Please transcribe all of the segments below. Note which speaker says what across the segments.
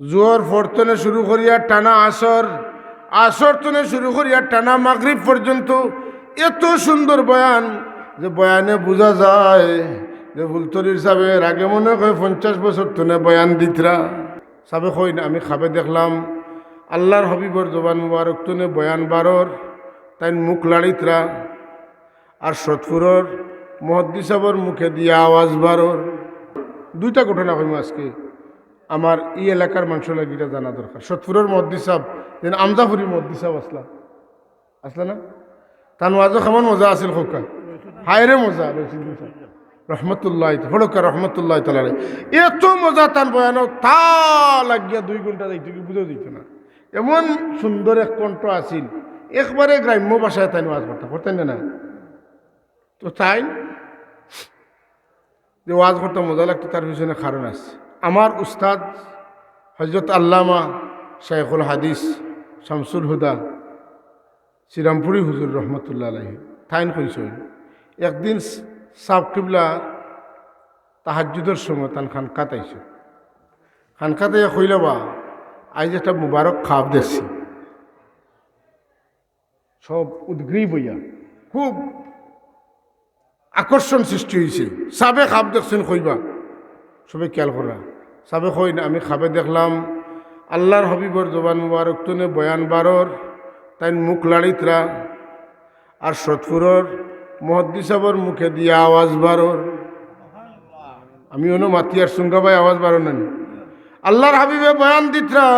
Speaker 1: জোর ফরতনে শুরু করিয়া টানা আসর আসর তনে শুরু করিয়া টানা মাগরিব পর্যন্ত এত সুন্দর বয়ান যে বয়ানে বোঝা যায় যে ফুলতরির সাহেবের আগে মনে হয় পঞ্চাশ বছর তনে বয়ান দিতরা। সাবে কই না, আমি খাবে দেখলাম আল্লাহর হবিবর জবান মুবারক তনে বয়ান বারর তাই মুখ লাড়িতরা। আর সৎপুরর মহদ্দি সাহর মুখে দিয়া আওয়াজ বারর। দুইটা ঘটনা কইম আজকে। আমার এই এলাকার মানুষের লাগে এটা জানা দরকার। সৎপুরের মহদ্দি সাহ যেন আমজাফুরি মহদ্দি সাহ আসলা। আসলা না? তার মাঝে কেমন মজা আছিল খোকা। হায়রে মজা রহমতুল্লাহ হড়কা রহমতুল্লাহ তালারে এত মজা তান বয়ান তা লাগিয়া দুই ঘণ্টা যাইতে কি বুঝেও দিত না। এমন সুন্দর এক কণ্ঠ আছিল। একবারে গ্রাম্য ভাষায় তাই ওয়াজ করতে করতেন না? তো তাই যে ওয়াজ করতে মজা লাগতো, তার পিছনে কারণ আছে। আমার উস্তাদ হজরত আল্লামা শেখুল হাদিস শামসুল হুদা, শ্রীরামপুরি হুজুর রহমতুল্লাহ আলহী থাইন কইসই একদিন সাব কিবলা তাহাজুদের সময় তান খান খানকাত আইছে। খানকাতে কইল, বা আজ একটা মুবারক খাপ দেখছি। সব উদ্গ্রীব হইয়া খুব আকর্ষণ সৃষ্টি হয়েছে সাবে খাপ দেখছেন কইবা? সবে খেয়াল করা। সাবে কই না আমি খাবে দেখলাম। আল্লাহর হবিবর জবান মুবারক তনে বয়ান বারর তাই মুখ লাড়িতরা। আর সৎপুরর মহদ্দি সাহর মুখে দিয়া আওয়াজ বারর। আমি অন্য মাতিয়ার সুঙ্গাবাই আওয়াজ বারো নানি। আল্লাহর হাবিবে বয়ান দিতরা,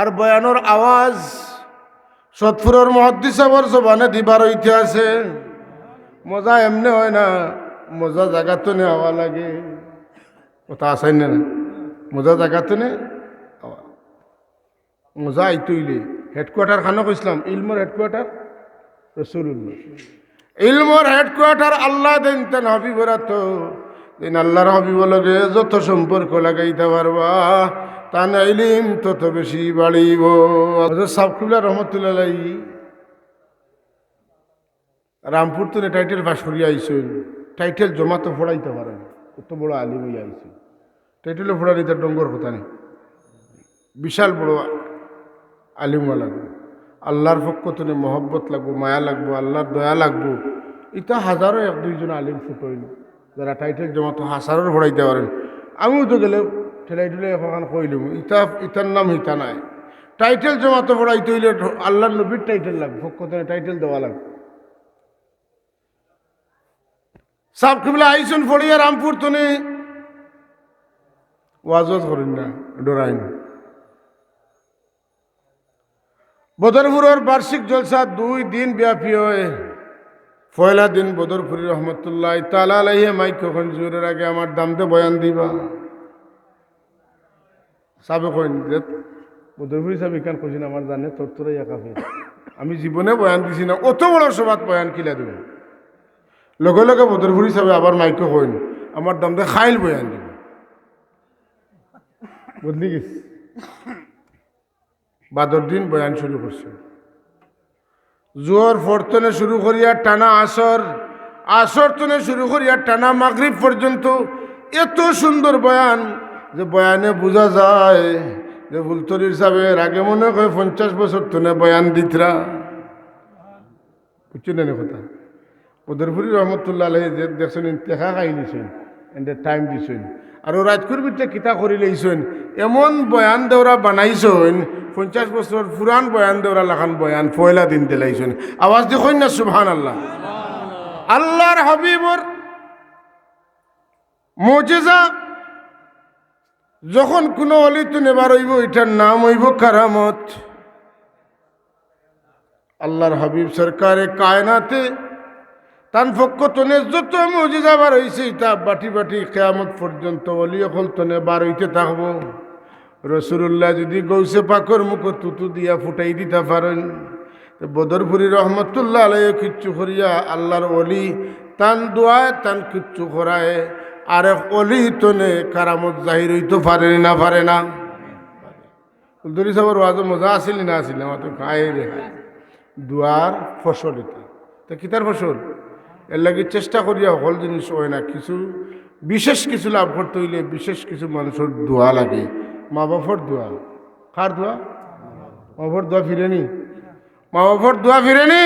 Speaker 1: আর বয়ানোর আওয়াজ সৎপুরর মহদ্দি সাহর জবানে দিবার হইতে আছে মজা এমনি হয় না, মজা জায়গাতো নে হওয়া লাগে। কথা আসাই না না? মজা জায়গাতো নে হাওয়া। মজা আইতইলে হেডকোয়ার্টার খানো কইসলাম ইলমর হেডকোয়ার্টার রসুল্লাহ ইলমর হেডকোয়ার্টার আল্লাহ দেন তেন হবিবরা তো দিন আল্লাহর হবিব লগে যত সম্পর্ক লাগাইতে পারবা তা নাইলিম তত বেশি বাড়িব সাবকুল্লা রহমতুল্লাহ রামপুর তো টাইটেল পাস করিয়া আইসেন টাইটেল জমা তো ফোড়াইতে পারেন কত বড় আলিম হইয়া আইসে টাইটেলে ফোড়ানি তার ডঙ্গর নেই। বিশাল বড় আলিম লাগবো আল্লাহর পক্ষ তুমি মহব্বত লাগবো, মায়া লাগবো, আল্লাহর দয়া লাগবো। ইটা হাজারো এক দুইজন আলিম ফুটইল যারা টাইটেল জমা তো হাজারও ফোড়াইতে পারেন। আমিও তো গেলে ঠেলাই ঠেলাই এখন কইলাম ইটা ইটার নাম ইটা নাই। টাইটেল জমা তো ফোড়াইতে হইলে আল্লাহর নবীর টাইটেল লাগবে, পক্ষ থেকে টাইটেল দেওয়া লাগবে। সাব কিবলা আইসুন ফড়িয়া রামপুর তুমি ওয়াজ করেন না, ডরাইন। বদরপুরের বার্ষিক জলসা দুই দিন ব্যাপী হয় পয়লা দিন বদরপুরি রহমতুল্লাহ তালা লাইহে মাইক কখন জোরের আগে আমার দামতে বয়ান দিবা। সাবে কইন যে বদরপুরি সাহেব ইকান কইছেন, আমার জানে তোর তোরাই একাফে আমি জীবনে বয়ান দিছি না, অত বড় সভাত বয়ান কিলা দেব। লগে লগে বদরপুরি সাহেব আবার মাইক কইন আমার দামতে খাইল বয়ান দিব। বদলি গেছে বাদর দিন বয়ান শুরু করছে। জোর ফরতনে শুরু করিয়া টানা আসর আসর তনে শুরু করিয়া টানা মাগরিব পর্যন্ত এত সুন্দর বয়ান যে বয়ানে বোঝা যায় যে ফুলতরির সাহেবের আগে মনে হয় পঞ্চাশ বছর তনে বয়ান দিতরা। বুঝছেন না কথা? ওদেরপুরি রহমতুল্লাহ আলহ দেখছেন টেকা খাই এন্ডে টাইম দিছেন। আর রাজকুর ভিতরে কিতা করি লইছেন এমন বয়ান দেওরা বানাইছেন, পঞ্চাশ বছর পুরান বয়ান দেওরা লাখান বয়ান পয়লা দিন দিলাইছেন। আওয়াজ দেখুন না সুবহান আল্লাহ আল্লাহর হাবিবর মজেজা যখন কোনো অলিত নেবার হইব এটার নাম হইব কারামত আল্লাহর হাবিব সরকারে কায়নাতে তান পক্ষ তনে যত মজিজা বার হয়েছে তা বাটি বাটি কেয়ামত পর্যন্ত অলি অকল তনে বার হইতে থাকব। রসুল্লাহ যদি গৌসে পাকর মুখ তুতু দিয়া ফুটাই দিতে পারেন বদরপুরি রহমতুল্লাহ আলাই কিচ্ছু করিয়া আল্লাহর অলি তান দোয়ায় তান কিচ্ছু করায় আর অলি তনে কারামত জাহির হইতে পারে না পারে না। কুলদরি সাহেবের ওয়াজ মজা আসিল না আসিল, আমার তো খায় রে। দুয়ার ফসল এটা। তো কিতার ফসল? এর লাগে চেষ্টা করিয়া সকল জিনিস হয় না, কিছু, বিশেষ কিছু লাভ করতে হইলে বিশেষ কিছু মানুষের দোয়া লাগে। মা বাপর দোয়া। কার দোয়া? মা বাপর দোয়া ফিরেনি? মা বাপর দোয়া ফিরেনি?